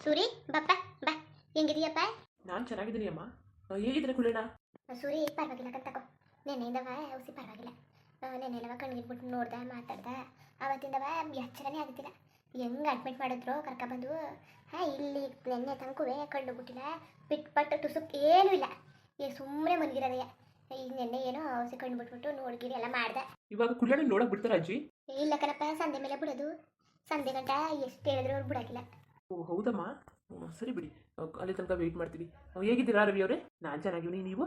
ಸೂರಿ ಬಪ್ಪ ಬಾ. ಹೆಂಗಿದೀಯಪ್ಪ? ನಾನು ಚೆನ್ನಾಗಿದ್ದೀನಿ ಅಮ್ಮ. ಹೇಗಿದ್ರೆ ಕುಳ್ಳಣ್ಣ? ಸೂರಿ ಪರವಾಗಿಲ್ಲ ಕತ್ತಕೋ ನೆನ್ನೆಯಿಂದವ ಔಸಿ ಪರವಾಗಿಲ್ಲ. ನೆನ್ನೆಲ್ಲವ ಕಣ್ಗಿಟ್ಬಿಟ್ಟು ನೋಡ್ದೆ ಮಾತಾಡ್ದೆ. ಅವತ್ತಿಂದವ ಎಚ್ಚರನೇ ಆಗುತ್ತಿಲ್ಲ ಹೆಂಗ್ ಅಡ್ಮಿಟ್ ಮಾಡಿದ್ರು ಕರ್ಕೊಬಂದು. ಹಾಂ ಇಲ್ಲಿ ನೆನ್ನೆ ತನಕುವೆ ಕಣ್ಣು ಬಿಟ್ಟಿಲ್ಲ ಬಿಟ್ಪಟ್ಟು ತುಸುಕ್ ಏನೂ ಇಲ್ಲ. ಏ ಸುಮ್ಮನೆ ಮಲಗಿರೋದಯ್ಯ ಈಗ ನೆನ್ನೆ ಏನೋ ಔಸಿ ಕಣ್ಣು ಬಿಟ್ಬಿಟ್ಟು ನೋಡ್ಗಿರಿ ಎಲ್ಲ ಮಾಡ್ದೆ. ಇವಾಗ ಕುಳ್ಳಣ್ಣ ನೋಡಕ್ ಬಿಡ್ತಾರ ಅಜ್ಜಿ? ಇಲ್ಲ ಕಣಪ್ಪ ಸಂದೆ ಮೇಲೆ ಬಿಡೋದು. ಸಂಧೆ ಗಂಟ ಎಷ್ಟು ಹೇಳಿದ್ರು ಅವ್ರು ಬಿಡೋಕಿಲ್ಲ ಓ ಹೌದಮ್ಮ? ಸರಿ ಬಿಡಿ. ಅಲ್ಲಿ ತನಕ ವೆಯ್ಟ್ ಮಾಡ್ತೀವಿ ಹೇಗಿದ್ದೀರಾ ರವಿ ಅವರೇ? ನಾನು ಚೆನ್ನಾಗಿವ್ನಿ ನೀವು?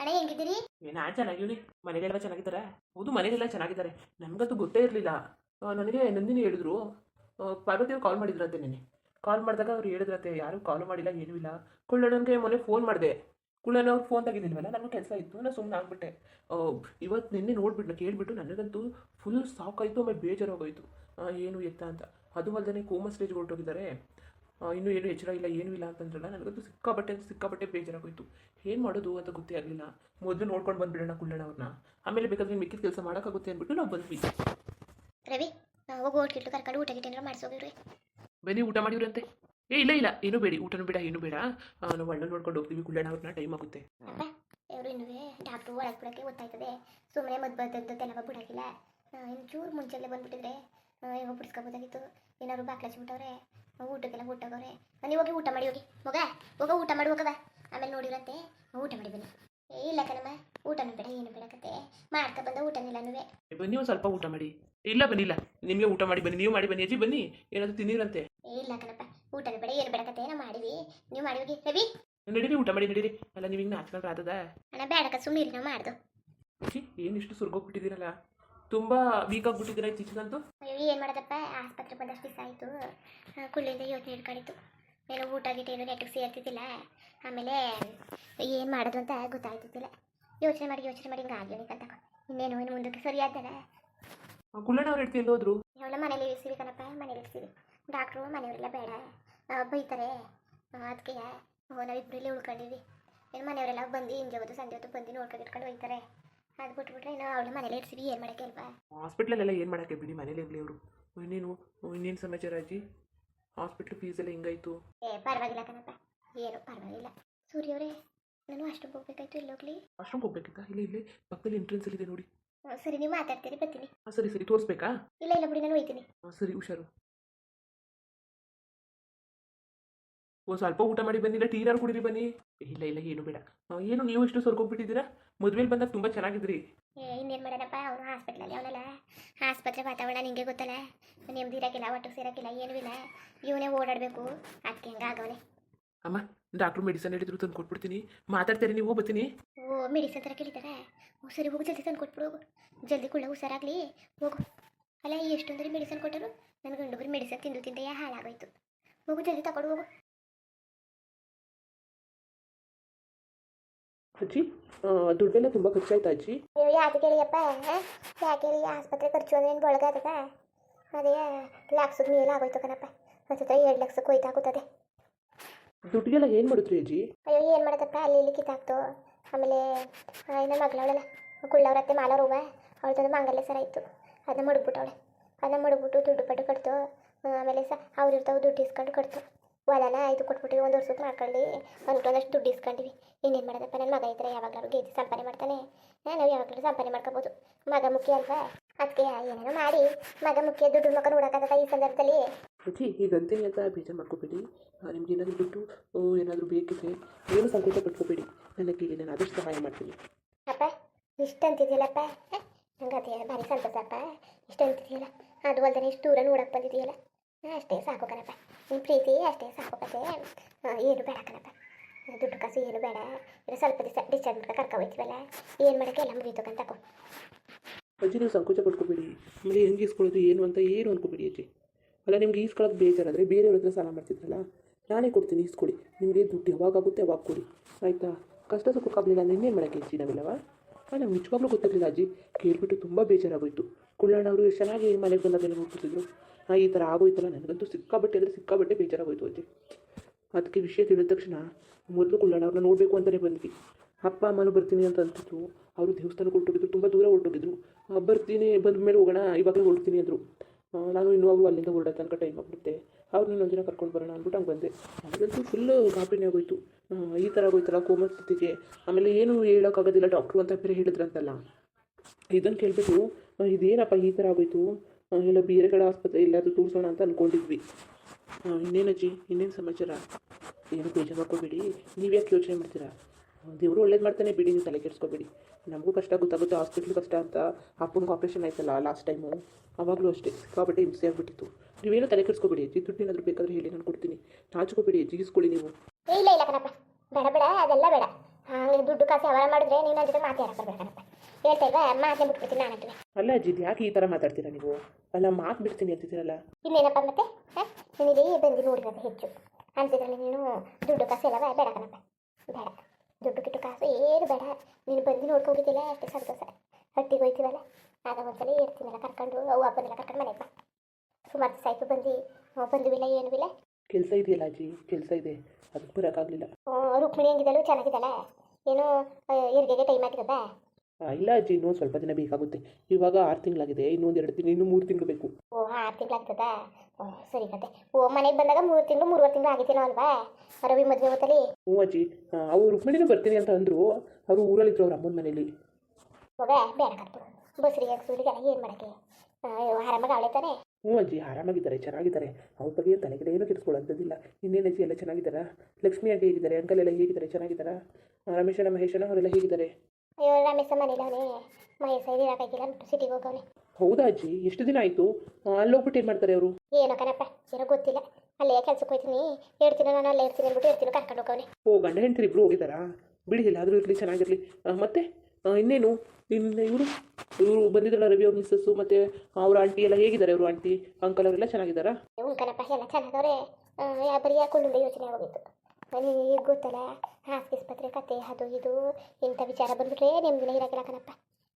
ಅಣ್ಣ ಹೆಂಗಿದ್ದೀರಿ? ನಾನು ಚೆನ್ನಾಗಿವ್ನಿ. ಮನೇಲೆಲ್ಲ ಚೆನ್ನಾಗಿದ್ದಾರೆ? ಹೌದು ಮನೇಲೆಲ್ಲ ಚೆನ್ನಾಗಿದ್ದಾರೆ. ನಮಗಂತೂ ಗೊತ್ತೇ ಇರಲಿಲ್ಲ. ನನಗೆ ನಂದಿನಿ ಹೇಳಿದ್ರು. ಪಾರ್ವತಿ ಅವ್ರು ಕಾಲ್ ಮಾಡಿದ್ರಂತೆ ನೆನೆ ಕಾಲ್ ಮಾಡಿದಾಗ ಅವ್ರು ಹೇಳಿದ್ರಂತೆ ಯಾರೂ ಕಾಲ್ ಮಾಡಿಲ್ಲ ಏನೂ ಇಲ್ಲ. ಕುಳ್ಳಣ್ಣನಿಗೆ ಮೊನ್ನೆ ಫೋನ್ ಮಾಡಿದೆ. ಕುಳ್ಳಣ್ಣ ಅವ್ರು ಫೋನ್ ತೆಗಿದಿಲ್ವಲ್ಲ ನನಗೆ ಕೆಲಸ ಇತ್ತು ನಾನು ಸುಮ್ಮನೆ ಆಗ್ಬಿಟ್ಟೆ. ಇವತ್ತು ನಿನ್ನೆ ನೋಡ್ಬಿಟ್ಟು ಕೇಳಿಬಿಟ್ಟು ನನಗಂತೂ ಫುಲ್ ಸಾಕಾಯಿತು ಆಮೇಲೆ ಬೇಜಾರಾಗೋಯ್ತು. ಏನು ಎತ್ತ ಅಂತ. ಅದು ಅಲ್ಲದೆ ಕೋಮ ಸ್ಟೇಜ್ಗೆ ಹೊರಟೋಗಿದ್ದಾರೆ. ಇನ್ನೂ ಏನು ಎಚ್ಚರ ಇಲ್ಲ ಏನೂ ಇಲ್ಲ ಅಂತಂದ್ರಲ್ಲ ನನಗಂತೂ ಸಿಕ್ಕಾಪಟ್ಟೆ ಅಂತ ಸಿಕ್ಕಾಬಟ್ಟೆ ಬೇಜಾರಾಗೋಯ್ತು. ಏನು ಮಾಡೋದು ಅಂತ ಗೊತ್ತೇ ಆಗಲಿಲ್ಲ. ಮೊದಲು ನೋಡ್ಕೊಂಡು ಬಂದ್ಬಿಡೋಣ ಕುಳ್ಳಣ್ಣ ಅವ್ರನ್ನ. ಆಮೇಲೆ ಬೇಕಾದ್ರೆ ಮಿಕ್ಕಿದ ಕೆಲಸ ಮಾಡೋಕ್ಕಾಗುತ್ತೆ ಅಂದ್ಬಿಟ್ಟು ನಾವು ಬಂದ್ವಿ. ರವಿ ಹೋಗಿ ಓಟ್ಲಿಟ್ಟು ಕರ್ಕೊಂಡು ಊಟ ಗಿಟ್ಟ ಏನಾರು ಮಾಡಿಸೋಗಿವ್ರಿ. ಬನ್ನಿ ಊಟ ಮಾಡಿವ್ರಂತೆ. ಏ ಇಲ್ಲ ಇಲ್ಲ ಏನೂ ಬೇಡಿ ಊಟನೂ ಬೇಡ ಏನೂ ಬೇಡ. ನಾವು ಅಣ್ಣ ನೋಡ್ಕೊಂಡು ಹೋಗ್ತೀವಿ ಕುಳ್ಳಣ್ಣ ಅವ್ರನ್ನ ಟೈಮ್ ಆಗುತ್ತೆ. ಇವರು ಇನ್ನೂ ಡಾಕ್ಟ್ರು ಒಳಗೆ ಬಿಡೋಕ್ಕೆ ಗೊತ್ತಾಯ್ತದೆ ಸುಮ್ಮನೆ ಮದ್ದು ಬದ್ದದ್ದೆಲ್ಲ ಬಿಡೋಕಿಲ್ಲ ಇನ್ನು ಚೂರು ಮುಂಚೆಲ್ಲೇ ಬಂದ್ಬಿಟ್ಟಿದ್ರೆ ಇವಾಗ ಬಿಡಿಸ್ಕೋಬೋದಾಗಿತ್ತು. ಏನಾದ್ರು ಬಾಕ್ಲಚ್ಬಿಟ್ಟವ್ರೆ ಊಟಕ್ಕೆಲ್ಲ ಊಟಗವ್ರೆ ನೀವು ಹೋಗಿ ಊಟ ಮಾಡಿ ಹೋಗಿ ಮಗ ಹೋಗ ಊಟ ಮಾಡಿ ಹೋಗವ ಆಮೇಲೆ ನೋಡಿರಂತೆ ಊಟ ಮಾಡಿ ಬನ್ನಿ ಏ ಇಲ್ಲ ಕಣಮ್ಮ ಊಟನೂ ಬೇಡ ಏನು ಬೇಡಕತ್ತೆ ಮಾಡ್ಕೊ ಬಂದ ಊಟನಿಲ್ಲನೂ ಬನ್ನಿ ಒಂದು ಸ್ವಲ್ಪ ಊಟ ಮಾಡಿ. ಇಲ್ಲ ಬನ್ನಿ ಇಲ್ಲ. ನಿಮಗೆ ಊಟ ಮಾಡಿ ಬನ್ನಿ ನೀವು ಮಾಡಿ ಬನ್ನಿ. ಅಜ್ಜಿ ಬನ್ನಿ ಏನಾದರೂ ತಿನ್ನಿರಂತೆ ಏ ಇಲ್ಲ ಕಣಪ್ಪ ಊಟನೂ ಬೇಡ ಏನು ಬೇಡಕತ್ತೆ ನಾವು ಮಾಡಿವಿ. ನೀವು ಮಾಡಿ ಹೋಗಿ ರವಿ. ನಡೀರಿ ಊಟ ಮಾಡಿ ನಡೀರಿ. ಅಲ್ಲ ನೀವು ಹಿಂಗೆ ನಾಚ್ಕೊಂಡ್ರೆ ಆದದ ಅಣ್ಣ ಬೇಡಕ ಸುಮ್ಮನೆ ನಾವು ಮಾಡ್ದು. ಏನು ಏನಿಷ್ಟು ಸುರ್ಗೋಗ್ಬಿಟ್ಟಿದ್ದೀರಲ್ಲ ತುಂಬ ವೀಕ್ ಆಗಿಬಿಟ್ಟಿದ್ದೀರಾ ಇತ್ತೀಚೆಗಂತೂ ಏನು ಮಾಡೋದಪ್ಪ? ಆಸ್ಪತ್ರೆ ಬಂದಷ್ಟು ದಿವಸ ಆಯಿತು. ಕುಳ್ಳಿಂದ ಯೋಚನೆ ಹಿಡ್ಕೊಂಡಿತ್ತು. ಏನೋ ಊಟ ಗೀಟ ಏನೋ ನೆಟ್ಟಿಗೆ ಸೇರ್ತಿದ್ದಿಲ್ಲ. ಆಮೇಲೆ ಏನು ಮಾಡೋದು ಅಂತ ಗೊತ್ತಾಗ್ತಿದ್ದಿಲ್ಲ ಯೋಚನೆ ಮಾಡಿ ಯೋಚನೆ ಮಾಡಿ ಹಿಂಗೆ ಆಗ್ಲಿ ಅಂತ ಇನ್ನೇನು ಇನ್ನು ಮುಂದಕ್ಕೆ ಸರಿ ಆದ್ದಲ್ಲ ಆ, ಕುಳ್ಳಣ್ಣ ಅವ್ರು ಹೇಳ್ತೀನಿ ಹೋದ್ರು ಅವಳ ಮನೇಲಿ ಇರಿಸಿವಿ ಕಣಪ್ಪ ಮನೇಲಿ ಇರಿಸಿವಿ. ಡಾಕ್ಟ್ರು ಮನೆಯವರೆಲ್ಲ ಬೇಡ. ಬೈತಾರೆ. ಅದಕ್ಕೆ ನಾವಿಬ್ಬರಲ್ಲಿ ಉಳ್ಕೊಂಡಿವಿ ಏನು ಮನೆಯವರೆಲ್ಲ ಬಂದು ಹಿಂಗೆ ಹೋದ್ರು ಸಂಜೆ ಹೊತ್ತು ಬಂದು ನೋಡ್ಕೊಂಡು ಇಟ್ಕೊಂಡು ಹೋಯ್ತಾರೆ ಅದು ಬಿಟ್ಬಿಟ್ರೆ ಇನ್ನು ಅವಳ ಮನೇಲಿ ಇರ್ತೀವಿ ಏನು ಮಾಡೋಕ್ಕೆ ಅಲ್ವಾ? ಹಾಸ್ಪಿಟ್ಲಲ್ಲೆಲ್ಲ ಏನು ಮಾಡೋಕ್ಕೆ ಬಿಡಿ ಮನೇಲಿ ಇರಲಿ ಅವರು. ಇನ್ನೇನು? ಇನ್ನೇನು ಸಮಾಚಾರ ಅಜ್ಜಿ? ಹಾಸ್ಪಿಟ್ಲ್ ಫೀಸ್ ಎಲ್ಲ ಹೆಂಗಾಯ್ತು? ಏ ಪರವಾಗಿಲ್ಲ ಕಣಪ್ಪ. ಏನು ಪರವಾಗಿಲ್ಲ. ಸೂರ್ಯವರೇ ನಾನು ಅಷ್ಟು ಹೋಗ್ಬೇಕಾಯ್ತು ಇಲ್ಲಿ ಹೋಗ್ಲಿ? ವಾಶ್ರೂಮ್ ಹೋಗ್ಬೇಕಿತ್ತಾ? ಇಲ್ಲ ಇಲ್ಲಿ ಪಕ್ಕದಲ್ಲಿ ಎಂಟ್ರೆನ್ಸ್ ಇದೆ ನೋಡಿ. ಸರಿ ನೀವು ಮಾತಾಡ್ತೀರಿ ಬರ್ತೀನಿ. ಹಾಂ ಸರಿ ಸರಿ ತೋರಿಸ್ಬೇಕಾ? ಇಲ್ಲ ಇಲ್ಲ ಬಿಡಿ ನಾನು ಹೋಯ್ತೀನಿ. ಹಾಂ ಸರಿ ಹುಷಾರು. ಒಂದು ಸ್ವಲ್ಪ ಊಟ ಮಾಡಿ ಬನ್ನಿಲ್ಲ ಟೀನಾರು ಕುಡಿರಿ ಬನ್ನಿ. ಇಲ್ಲ ಇಲ್ಲ ಏನು ಬೇಡ. ಏನು ನೀವು ಇಷ್ಟು ಸರ್ಕೋಗ್ಬಿಟ್ಟಿದ್ದೀರಾ ಮದುವೆಲಿ ಬಂದಾಗ ತುಂಬ ಚೆನ್ನಾಗಿದ್ರಿ. ಏ ಇನ್ನೇನು ಮಾಡೋಣಪ್ಪ ಅವನು ಹಾಸ್ಪಿಟ್ಲಲ್ಲಿ ಅವನಲ್ಲ? ಆಸ್ಪತ್ರೆ ವಾತಾವರಣ ನಿಂಗೆ ಗೊತ್ತಲ್ಲ? ನೆಮ್ಮದಿ ಇರೋಕ್ಕಿಲ್ಲ ಒಟ್ಟು ಸೇರೋಕ್ಕಿಲ್ಲ ಏನೂ ಇಲ್ಲ. ಇವನೇ ಓಡಾಡಬೇಕು. ಅದಕ್ಕೆ ಹಂಗೆ ಆಗವನೆ. ಅಮ್ಮ ಡಾಕ್ಟ್ರು ಮೆಡಿಸನ್ ಹೇಳಿದ್ರು ತಂದು ಕೊಟ್ಬಿಡ್ತೀನಿ. ಮಾತಾಡ್ತಾರೆ ನೀವು ಬರ್ತೀನಿ ಓ ಮೆಡಿಸನ್ ಥರ ಕೇಳಿದ್ದಾರೆ? ಓ ಸರಿ ಹೋಗು ಜಲ್ದಿ ತಂದು ಕೊಟ್ಬಿಡು ಜಲ್ದಿ ಕೂಡ ಹುಷಾರಾಗಲಿ ಹೋಗು. ಅಲ್ಲ ಎಷ್ಟೊಂದ್ರಿ ಮೆಡಿಸನ್ ಕೊಟ್ಟರು? ನನ್ನ ಗಂಡುಗ್ರಿ ಮೆಡಿಸನ್ ತಿಂದು ತಿಂದೆಯಾ ಹಾಳಾಗೋಯ್ತು. ಹೋಗು ಜಲ್ದಿ ತಗೊಂಡು ಹೋಗು. ಅಜ್ಜಿ ದುಡ್ಡೆಲ್ಲ ತುಂಬ ಖರ್ಚಾಯ್ತಾ ಅಜ್ಜಿ? ನೀವು ಯಾಕೆ ಕೇಳಿಯಪ್ಪ? ಯಾಕೆ ಹೇಳಿ ಆಸ್ಪತ್ರೆ ಖರ್ಚು ಅಂದ್ರೆ ಏನು ಬಳಗಾದದ ಅದೇ ಲಕ್ಷಕ್ಕೆ ಮೇಲೆ ಆಗೋಯ್ತು ಕಣಪ್ಪ. ಹತ್ತಿರ ಎರಡು ಲಕ್ಷಕ್ಕೆ ಹೋಯ್ತಾ ಕೂತದೆ ದುಡ್ಡಿಗೆಲ್ಲ ಏನು ಮಾಡಿದ್ರಿ ಅಜ್ಜಿ? ಅಯ್ಯೋ ಏನು ಮಾಡತ್ತಪ್ಪ ಅಲ್ಲಿ ಇಲ್ಲಿ ಕಿತ್ತಾಕ್ತು. ಆಮೇಲೆ ಏನ ಮಗಳವಳಲ್ಲ. ಕುಳ್ಳವ್ರತ್ತೆ ಮಾಲವ್ರು ಹೂವ ತಂದು ಮಂಗಲ್ಯ ಸರ ಇತ್ತು. ಅದನ್ನ ಮಡಗ್ಬಿಟ್ಟವಳೆ ಅದನ್ನ ಮುಡ್ಬಿಟ್ಟು ದುಡ್ಡು ಪಟ್ಟು ಕಟ್ತು. ಆಮೇಲೆ ಸ ಅವ್ರು ಇರ್ತಾವೆ ದುಡ್ಡು ಇಸ್ಕೊಂಡು ಕಟ್ತು. ಹೊಲನ ಇದು ಕೊಟ್ಬಿಟ್ಟು ಒಂದು ವರ್ಷಕ್ಕೆ ಮಾಡ್ಕೊಳ್ಳಿ ಅಂದ್ಬಿಟ್ಟು ಒಂದಷ್ಟು ದುಡ್ಡು ಇಸ್ಕೊಂಡಿವಿ. ಇನ್ನೇನು ಮಾಡೋದಪ್ಪ ನನ್ನ ಮಗ ಇದ್ರೆ ಯಾವಾಗಲೂ ಗೆದ್ದು ಸಂಪಾದನೆ ಮಾಡ್ತಾನೆ. ನಾನು ನಾವು ಯಾವಾಗಲೂ ಸಂಪಾದನೆ ಮಾಡ್ಕೋಬೋದು. ಮಗ ಮುಖ್ಯ ಅಲ್ವಾ? ಅದಕ್ಕೆ ಏನೇನೋ ಮಾಡಿ. ಮಗ ಮುಖ್ಯ ದುಡ್ಡು ಮಗ ನೋಡೋಕ್ಕಾಗತ್ತ ಈ ಸಂದರ್ಭದಲ್ಲಿ? ಈಗ ಅಂತೀನಿ ಅಂತ ಬೇಜಾರು ಮಾಡ್ಕೋಬೇಡಿ. ನಿಮ್ಗೆ ಏನಾದರೂ ಬಿಟ್ಟು ಏನಾದರೂ ಬೇಕಿದ್ರೆ ಏನು ಸಂಕೋಚ ಪಟ್ಕೋಬೇಡಿ ನನಗೆ ನಾನು ಆದಷ್ಟು ಸಹಾಯ ಮಾಡ್ತೀನಿ. ಅಪ್ಪ ಇಷ್ಟ ಅಂತಿದ್ಯಲ್ಲಪ್ಪ? ನಂಗೆ ಅದೇ ಭಾರಿ ಸಂತೋಷಪ್ಪ ಇಷ್ಟ ಅಂತಿದೆಯಲ್ಲ? ಅದು ಅಲ್ದೇ ಇಷ್ಟು ದೂರ ನೋಡಕ್ಕೆ ಬಂದಿದೆಯಲ್ಲ? ಅಷ್ಟೇ ಸಾಕು ಕಣಪ್ಪ. ನಿಮ್ಮ ಪ್ರೀತಿ ಅಷ್ಟೇ ಸಾಕು ಕತೆ. ಏನು ಬೇಡ ಕಣಪ್ಪ. ದುಡ್ಡು ಕಾಸು ಏನು ಬೇಡ. ಇನ್ನು ಸ್ವಲ್ಪ ದಿವಸ ಡಿಸ್ಚಾರ್ಜ್ ಮಾಡ್ಕೊ ಕರ್ಕೊ ಏನು ಮಾಡೋಕ್ಕೆ ಎಲ್ಲ ಮುಗಿತು ಕಂತ ತಗೋ ಅಜ್ಜಿ ನೀವು ಸಂಕೋಚ ಪಡ್ಕೋಬೇಡಿ. ಆಮೇಲೆ ಹೆಂಗೆ ಈಸ್ಕೊಳ್ಳೋದು ಏನು ಅಂತ ಏನು ಅನ್ಕೋಬೇಡಿ ಅಜ್ಜಿ. ಅಲ್ಲ, ನಿಮ್ಗೆ ಈಸ್ಕೊಳ್ಳೋದು ಬೇಜಾರಾದರೆ ಬೇರೆಯವ್ರ ಹತ್ರ ಸಾಲ ಮಾಡ್ತಿದ್ರಲ್ಲ? ನಾನೇ ಕೊಡ್ತೀನಿ, ಈಸ್ಕೊಳ್ಳಿ. ನಿಮಗೆ ದುಡ್ಡು ಯಾವಾಗಾಗುತ್ತೆ ಅವಾಗ ಕೊಡಿ. ಆಯಿತಾ? ಕಷ್ಟ ಸುಖಕ್ಕಾಗಲಿಲ್ಲ ಅಂದರೆ ಇನ್ನೇನು ಮಾಡೋಕ್ಕೆ ಅಜ್ಜಿ ನಾವೆಲ್ಲವ? ಹಾಂ ನಮ್ಗೆ ನಿಜವಾಗ್ಲೂ ಗೊತ್ತಿರಲಿಲ್ಲ ಅಜ್ಜಿ. ಕೇಳಿಬಿಟ್ಟು ತುಂಬ ಬೇಜಾರಾಗೋಯ್ತು. ಕುಳ್ಳಣ್ಣವರು ಎಷ್ಟು ಚೆನ್ನಾಗಿ ಮನೆಗೆ ಬಂದಾಗೆಲ್ಲ ನೋಡ್ಕೊತಿದ್ರು ಈ ಥರ ಆಗೋಯ್ತಲ್ಲ ನನಗಂತೂ ಸಿಕ್ಕಾಬಟ್ಟೆ ಅಂದರೆ ಸಿಕ್ಕಾಬಟ್ಟೆ ಬೇಜಾರಾಗೋಯ್ತು ಅಜ್ಜಿ. ಅದಕ್ಕೆ ವಿಷಯ ತಿಳಿದ ತಕ್ಷಣ ಮೊದಲು ಕೊಳ್ಳೋಣ ಅವ್ರನ್ನ ನೋಡಬೇಕು ಅಂತಲೇ ಬಂದ್ವಿ. ಅಪ್ಪ, ಅಮ್ಮನೂ ಬರ್ತೀನಿ ಅಂತ ಅಂತಿದ್ರು. ಅವರು ದೇವಸ್ಥಾನಕ್ಕೆ ಹೊರಟೋಗಿದ್ರು, ತುಂಬ ದೂರ ಹೊರಟೋಗಿದ್ರು. ಬರ್ತೀನಿ, ಬಂದ ಮೇಲೆ ಹೋಗೋಣ, ಇವಾಗಲೇ ಹೊರಡ್ತೀನಿ ಅಂದರು. ನಾನು ಇನ್ನೂ ಅಲ್ಲಿಂದ ಹೊರಡೋ ತನಕ ಟೈಮ್ ಆಗ್ಬಿಡುತ್ತೆ. ಅವ್ರನ್ನ ಇನ್ನೊಂದು ದಿನ ಕರ್ಕೊಂಡು ಬರೋಣ ಅಂದ್ಬಿಟ್ಟು ಹಂಗೆ ಬಂದೆ. ಅದಂತೂ ಫುಲ್ಲು ಗಾಬರಿನೇ ಆಗೋಯ್ತು. ಈ ಥರ ಆಗೋಯ್ತಲ್ಲ ಕೋಮಲ್ ಸ್ಥಿತಿಗೆ ಆಮೇಲೆ ಏನು ಹೇಳೋಕ್ಕಾಗೋದಿಲ್ಲ ಡಾಕ್ಟ್ರು ಅಂತ ಬೇರೆ ಹೇಳಿದ್ರಂತಲ್ಲ. ಇದನ್ನು ಕೇಳಿಬಿಟ್ಟು ಇದೇನಪ್ಪ ಈ ಥರ ಆಗೋಯ್ತು? ಇಲ್ಲ, ಬೇರೆ ಕಡೆ ಆಸ್ಪತ್ರೆ ಎಲ್ಲಾದರೂ ತೋರಿಸೋಣ ಅಂತ ಅಂದ್ಕೊಂಡಿದ್ವಿ ಇನ್ನೇನು ಅಜ್ಜಿ, ಇನ್ನೇನು ಸಮಾಚಾರ? ಏನು ಬೇಜಾರು ಮಾಡ್ಕೋಬೇಡಿ. ನೀವು ಯಾಕೆ ಯೋಚನೆ ಮಾಡ್ತೀರಾ? ದೇವರು ಒಳ್ಳೇದು ಮಾಡ್ತಾನೆ ಬಿಡಿ, ನೀವು ತಲೆ ಕೆಡಿಸ್ಕೋಬೇಡಿ. ನಮಗೂ ಕಷ್ಟ ಗೊತ್ತಾಗುತ್ತೆ, ಹಾಸ್ಪಿಟ್ಲ್ ಕಷ್ಟ ಅಂತ. ಅಪ್ಪನಿಗೆ ಆಪ್ರೇಷನ್ ಆಯ್ತಲ್ಲ ಲಾಸ್ಟ್ ಟೈಮು. ಅವಾಗಲೂ ಅಷ್ಟೇ ಸಿಕ್ಕಾಪಟ್ಟೆ ಹಿಂಸೆ ಆಗ್ಬಿಟ್ಟಿತ್ತು. ನೀವೇನು ತಲೆ ಕೆಡಿಸ್ಕೋಬೇಡಿ ಅಜ್ಜಿ ದುಡ್ಡು ಏನಾದರೂ ಬೇಕಾದ್ರೆ ಹೇಳಿ, ನಾನು ಕೊಡ್ತೀನಿ. ನಾಚ್ಕೋಬೇಡಿ ಜಿಗಿಸ್ಕೊಳ್ಳಿ ನೀವು. ಇಲ್ಲ ಇಲ್ಲ ಕಣಪ್ಪ, ಬೇಡ ಬೇಡ, ಅದೆಲ್ಲ ಬೇಡ. ದುಡ್ಡು ಕಾಸು ವ್ಯವಹಾರ ಮಾಡಿದ್ರೆ ನೀವು ನನ್ನ ಜೊತೆ ಮಾತಾಡಕ್ಕೆ ಹೇಳ್ತಾ ಇಲ್ವಾ ಮಾತೇ ಬಿಟ್ಬಿಡ್ತೀನಿ ನಾನಂತೂ ಅಲ್ಲ ಅಜ್ಜಿ ಯಾಕೆ ಈ ಥರ ಮಾತಾಡ್ತೀರಾ ನೀವು? ಅಲ್ಲ ಮಾತು ಬಿಡ್ತೀನಿ ಅಂತಿದ್ದೀರಲ್ಲ. ಇನ್ನೇನಪ್ಪ ಮತ್ತೆ? ಹಾಂ? ನೀನು ಇಲ್ಲಿ ಬಂದು ನೋಡಿರೋದು ಹೆಚ್ಚು. ಅಂತಿದ್ರೆ ನೀನು ದುಡ್ಡು ಕಾಸು ಎಲ್ಲ ಬೇಡ ಕಣಪ್ಪ. ಬೇಡ. ದುಡ್ಡು ಗಿಟ್ಟು ಕಾಸು ಏನು ಬೇಡ. ನೀನು ಬಂದು ನೋಡ್ಕೊಂಡಿದ್ದಿಲ್ಲ ಅಷ್ಟೇ ಸಂತೋಷ. ಹಟ್ಟಿಗೆ ಹೋಯ್ತೀವಲ್ಲ? ಆಗ ಒಂದ್ಸಲ ಇರ್ತೀನಲ್ಲ ಕರ್ಕೊಂಡು ಅವು ಅಪ್ಪನೆಲ್ಲ ಕರ್ಕೊಂಡು ಮನೆಗೆ ಬಾ. ಸುಮಾರು ದಿವಸ ಆಯಿತು ಬಂದು ಬಂದುವಿಲ್ಲ ಏನು ಇಲ್ಲ. ಕೆಲಸ ಇದೆಯಲ್ಲ ಅಜ್ಜಿ ಕೆಲಸ ಇದೆ. ಅದಕ್ಕೆ ಬರೋಕ್ಕಾಗಲಿಲ್ಲ. ರುಕ್ಮಿಣಿ ಹೆಂಗಿದಳು ಚೆನ್ನಾಗಿದ್ದಲ್ಲ ಏನು ಇರ್ಗೆಗೆ ಹೆರಿಗೆಗೆ ಟೈಮ್ ಆಗಿದ್ದದ ಇಲ್ಲ ಅಜ್ಜಿ ಇನ್ನೂ ಸ್ವಲ್ಪ ದಿನ ಬೇಕಾಗುತ್ತೆ. ಇವಾಗ ಆರು ತಿಂಗಳಾಗಿದೆ ಇನ್ನೊಂದು ಎರಡು ತಿಂಗಳು ಇನ್ನೂ ಮೂರು ತಿಂಗಳು ಬೇಕು. ಓ ಆರು ತಿಂಗಳು ಓ ಸರಿ ಕತೆ ಓ ಮನೆಗೆ ಬಂದಾಗ ಮೂರು ತಿಂಗಳು ಮೂರುವರೆ ತಿಂಗಳು ಆಗಿತ್ತೇನೋ ಅಲ್ವಾ? ರವಿ ಮದುವೆ ಹೊತ್ತಲ್ಲಿ? ಹ್ಞೂ ಅಜ್ಜಿ ಅವ್ರು ರುಕ್ಮಿಣಿನೂ ಬರ್ತೀನಿ ಅಂತ ಅಂದರು. ಅವರು ಊರಲ್ಲಿದ್ರು ಅವ್ರ ಅಮ್ಮನ ಮನೇಲಿ. ಮಗ ಬೇಡ ಬಸ್ರಿ ಬಸ್ರಿಗೆ ಸೂರಿಗೆಲ್ಲ ಏನು ಮಾಡೋಕ್ಕೆ? ಆರಾಮಾಗಿ ಅವಳೆ ತಾನೆ? ಹ್ಞೂ ಅಜ್ಜಿ ಆರಾಮಾಗಿದ್ದಾರೆ ಚೆನ್ನಾಗಿದ್ದಾರೆ. ಅವ್ರ ಬಗ್ಗೆ ತಲೆ ಕಡೆ ಏನೂ ಕೆಡಿಸ್ಕೊಳ್ಳೋಂಥದ್ದಿಲ್ಲ. ಇನ್ನೇನು ಅಜ್ಜಿ ಎಲ್ಲ ಚೆನ್ನಾಗಿದ್ದಾರಾ? ಲಕ್ಷ್ಮಿ ಆಂಟಿ ಹೇಗಿದ್ದಾರೆ? ಅಂಕಲ್ ಎಲ್ಲ ಹೇಗಿದ್ದಾರೆ? ಚೆನ್ನಾಗಿದ್ದಾರಾ? ರಮೇಶಣ್ಣ ಮಹೇಶಣ್ಣ ಅವರೆಲ್ಲ ಹೇಗಿದ್ದಾರೆ? ಅಯ್ಯೋ ರಮೇಶ ಮನೇಲವನೇ ಮಹೇಶ ಇರೋಕ್ಕಾಗಿಲ್ಲ ಬಿಟ್ಟು ಸಿಟಿಗೆ ಹೋಗವನೆ. ಹೌದಾ ಅಜ್ಜಿ? ಎಷ್ಟು ದಿನ ಆಯಿತು. ಅಲ್ಲಿ ಹೋಗ್ಬಿಟ್ಟು ಏನು ಮಾಡ್ತಾರೆ ಅವರು? ಏನೋ ಕನಪ್ಪ ಏನೋ ಗೊತ್ತಿಲ್ಲ. ಅಲ್ಲೇ ಕೆಲ್ಸಕ್ಕೆ ಹೋಗ್ತೀನಿ ಹೇಳ್ತೀನಿ ನಾನು ಅಲ್ಲೇ ಇರ್ತೀನಿ ಅಂದ್ಬಿಟ್ಟು ಇರ್ತೀನಿ ಕರ್ಕೊಂಡು ಹೋಗವನೆ. ಓ ಗಂಡ ಹೆಂಡತಿ ಇಬ್ಬರು ಹೋಗಿದ್ದಾರಾ? ಬಿಡಿ ಎಲ್ಲಾದರೂ ಇರಲಿ ಚೆನ್ನಾಗಿರಲಿ. ಮತ್ತೆ? ಆ, ಇನ್ನೇನು? ಇನ್ನು ಇವರು? ಇವರು ಬಂದಿದ್ದಲ್ಲ ರವಿ ಅವ್ರ ಮಿಸ್ಸಸ್ಸು ಮತ್ತು ಅವ್ರ ಆಂಟಿ ಎಲ್ಲ ಹೇಗಿದ್ದಾರೆ ಅವರು ಆಂಟಿ ಅಂಕಲ್ ಅವರೆಲ್ಲ ಚೆನ್ನಾಗಿದ್ದಾರಾ? ಹ್ಞೂ ಕಣಪ್ಪ ಎಲ್ಲ ಚೆನ್ನಾಗವ್ರೆ ಯಾ ಬರೀ ಯಾಕೆ ಯೋಚನೆ ಆಗೋಗಿತ್ತು. ನನಗೆ ಈಗ ಗೊತ್ತಲ್ಲ? ಆಸ್ಪತ್ರೆ ಕತೆ ಅದು ಇದು. ಇಂಥ ವಿಚಾರ ಬಂದ್ಬಿಟ್ರೆ ನಿಮ್ದಿನ ಇರೋಕಿಲ್ಲ ಕಣಪ್ಪ.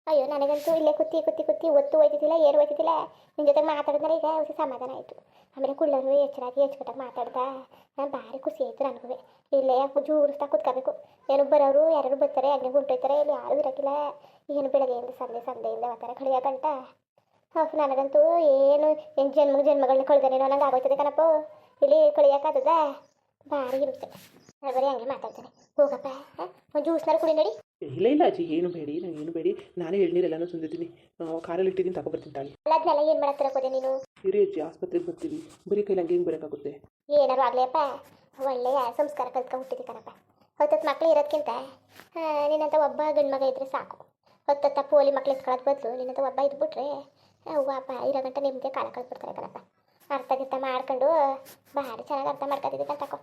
ಅಯ್ಯೋ, ನನಗಂತೂ ಇಲ್ಲೇ ಕುತ್ತಿ ಕುತ್ತಿ ಕುತ್ತಿ ಒತ್ತು ಹೋಯ್ತಿದ್ದಿಲ್ಲ, ಏರು ಹೋಯ್ತಿದ್ದಿಲ್ಲ. ನಿನ್ನ ಜೊತೆ ಮಾತಾಡಿದ್ರೆ ಈಗ ಹೊಸ ಸಮಾಧಾನ ಆಯಿತು. ಆಮೇಲೆ ಕುಳ್ಳರು ಎಚ್ಚರಾಗಿ ಎಚ್ಚುಕಟ್ಟಾಗಿ ಮಾತಾಡ್ದ. ನಾನು ಭಾರಿ ಖುಷಿ ಆಯಿತು ನನಗೂ ಇಲ್ಲೇ ಜೂರಿಸ್ತಾ ಕುತ್ಕೋಬೇಕು. ಏನು ಬರೋರು ಯಾರು ಬರ್ತಾರೆ ಅಲ್ಲಿ ಹೊಂಟೋಯ್ತಾರೆ, ಇಲ್ಲಿ ಯಾರೂ ಇರೋಕ್ಕಿಲ್ಲ ಏನು ಬೆಳಗ್ಗೆಯಿಂದ ಸಂಜೆ ಸಂದೆಯಿಂದ ಬರ್ತಾರೆ ಕಳಿಯ ಗಂಟ. ಹೌದು ನನಗಂತೂ ಏನು ಏನು ಜನ್ಮ ಜನ್ಮಗಳನ್ನ ಕಳೆದೇನೋ ನಂಗೆ ಆಗೋಯ್ತದೆ ಕಣಪ್ಪ. ಇಲ್ಲಿ ಕಳಿಯೋಕ್ಕಾಗ್ತದ ಭಾರಿ ಇರುತ್ತೆ ನಾನು ಬರೀ ಹಂಗೆ ಮಾತಾಡ್ತಾರೆ ಹೋಗಪ್ಪ ಒಂದು ಜ್ಯೂಸ್ನಾರು ಕುಡಿ ನಡಿ. ಇಲ್ಲ ಇಲ್ಲ ಅಜ್ಜಿ ಏನು ಬೇಡಿ ನಂಗೆ ಏನು ಬೇಡಿ. ನಾನೇ ಎಲ್ಲಾನು ತಂದಿದ್ದೀನಿ. ಕಾರಲ್ಲಿ ಇಟ್ಟಿದ್ದೀನಿ ತಗೊಬರ್ತೀನಿ ತಾಳಿ. ಅಲ್ಲ ಅದನ್ನೆಲ್ಲ ಏನು ಮಾಡಕ್ಕೆ ಹೋದೆ ನೀನು? ಇರಿ ಅಜ್ಜಿ ಆಸ್ಪತ್ರೆಗೆ ಬರ್ತೀವಿ ಬರೀ ಕೈಲಿ ಹಂಗೆ ಹೆಂಗೆ ಬರೋಕ್ಕಾಗುತ್ತೆ? ಏನಾರು ಆಗಲಿಯಪ್ಪ ಒಳ್ಳೆಯ ಸಂಸ್ಕಾರ ಕಲ್ತ್ಕೊಂಡು ಹುಟ್ಟಿದಿ ಕಣಪ್ಪ. ಹೊತ್ತತ್ತು ಮಕ್ಳು ಇರೋದಕ್ಕಿಂತ ನಿನ್ನಂತ ನಿನ್ನಂಥ ಒಬ್ಬ ಗಂಡು ಮಗ ಇದ್ರೆ ಸಾಕು. ಹೊತ್ತತ್ತ ಪೋಲಿ ಮಕ್ಳು ಇಸ್ಕೊಳ್ಳೋದು ಬದಲು ನಿನ್ನಂಥ ಒಬ್ಬ ಇದ್ಬಿಟ್ರೆ ವಾಪ ಇರೋ ಗಂಟ ನಿಮಗೆ ಕಾಲ ಕಳ್ಬಿಡ್ತಾರೆ ಕಣಪ್ಪ. ಅರ್ಥ ಗಿರ್ಥ ಮಾಡ್ಕೊಂಡು ಭಾರಿ ಚೆನ್ನಾಗಿ ಅರ್ಥ ಮಾಡ್ಕೊತಿದ್ದೆ ತಕೋ.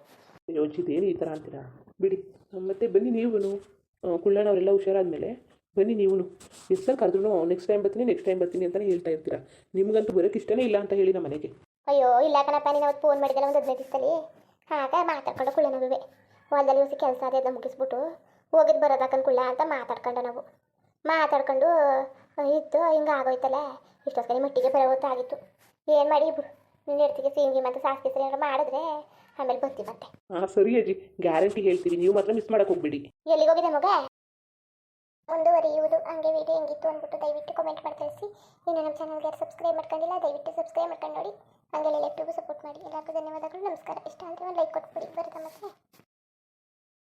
ಯೋಚಿತ ಏನು ಈ ಥರ ಅಂತೀರಾ? ಬಿಡಿ. ಮತ್ತೆ ಬನ್ನಿ ನೀವು ಕುಳ್ಳಣ್ಣ ಅವರೆಲ್ಲ ಹುಷಾರಾದ್ಮೇಲೆ ಬನ್ನಿ ನೀವು ಎಷ್ಟು ಸಲ ಕರೆದ್ರು ನೆಕ್ಸ್ಟ್ ಟೈಮ್ ಬರ್ತೀನಿ ನೆಕ್ಸ್ಟ್ ಟೈಮ್ ಬರ್ತೀನಿ ಅಂತಲೇ ಹೇಳ್ತಾ ಇರ್ತೀರಾ? ನಿಮ್ಗಂತೂ ಬರೋಕ್ಕೆ ಇಷ್ಟನೇ ಇಲ್ಲ ಅಂತ ಹೇಳಿ ನಮ್ಮ ಮನೆಗೆ ಅಯ್ಯೋ ಇಲ್ಲ ಕಣಪ್ಪ ನೀನು ಅವತ್ತು ಫೋನ್ ಮಾಡಿದ್ದಲ್ಲ ಒಂದು ಹದಿನೈದು ದಿವಸದಲ್ಲಿ? ಆಗ ಮಾತಾಡ್ಕೊಂಡು ಕುಳ್ಳ ನಾವು ಹೊಲದಲ್ಲಿ ಹೊಸ ಕೆಲಸ ಅದೆಲ್ಲ ಮುಗಿಸ್ಬಿಟ್ಟು ಹೋಗಿದ್ದು ಬರೋದಕ್ಕನ್ ಕುಳ್ಳ ಅಂತ ಮಾತಾಡ್ಕೊಂಡು ನಾವು. ಮಾತಾಡ್ಕೊಂಡು ಇತ್ತು ಹಿಂಗೆ ಆಗೋಯ್ತಲ್ಲ. ಇಷ್ಟೊತ್ತಿಗೆ ಮಟ್ಟಿಗೆ ಬರೋ ಹೊತ್ತು ಆಗಿತ್ತು ಏನು ಮಾಡಿ ನೀನು ಎಡ್ತಿಗೆ ಸಿಂಗಿ ಮತ್ತು ಸಾಸಿಗೆ ಸರಿ ಏನಾರು ಮಾಡಿದ್ರೆ ಆಮೇಲೆ ಮತ್ತೆ. ಹಾಂ ಸರಿ ಅಜ್ಜಿ. ಗ್ಯಾರಂಟಿ ಹೇಳ್ತೀವಿ ನೀವು ಮಾತ್ರ ಮಿಸ್ ಮಾಡೋಕೆ ಹೋಗ್ಬೇಡಿ. ಎಲ್ಲಿಗೆ ಹೋಗಿದೆ ಮಗ? ಮುಂದುವರಿಯುವುದು ಹಂಗೆ ವಿಡಿಯೋ ಹೆಂಗಿತ್ತು ಅಂದ್ಬಿಟ್ಟು ದಯವಿಟ್ಟು ಕಾಮೆಂಟ್ ಮಾಡಿ ತಿಳಿಸಿ ಇನ್ನು ನಮ್ಮ ಚಾನಲ್ಗೆ ಸಬ್ಸ್ಕ್ರೈಬ್ ಮಾಡ್ಕೊಂಡಿಲ್ಲ ದಯವಿಟ್ಟು ಸಬ್ಸ್ಕ್ರೈಬ್ ಮಾಡ್ಕೊಂಡು ನೋಡಿ. ಹಂಗೆ ಎಲ್ಲರಿಗೂ ಸಪೋರ್ಟ್ ಮಾಡಿ. ಎಲ್ಲರಿಗೂ ಧನ್ಯವಾದಗಳು. ನಮಸ್ಕಾರ. ಇಷ್ಟ ಅಂದರೆ ಒಂದು ಲೈಕ್ ಕೊಟ್ಬಿಡಿ. ಬರುತ್ತೆ ಮತ್ತೆ?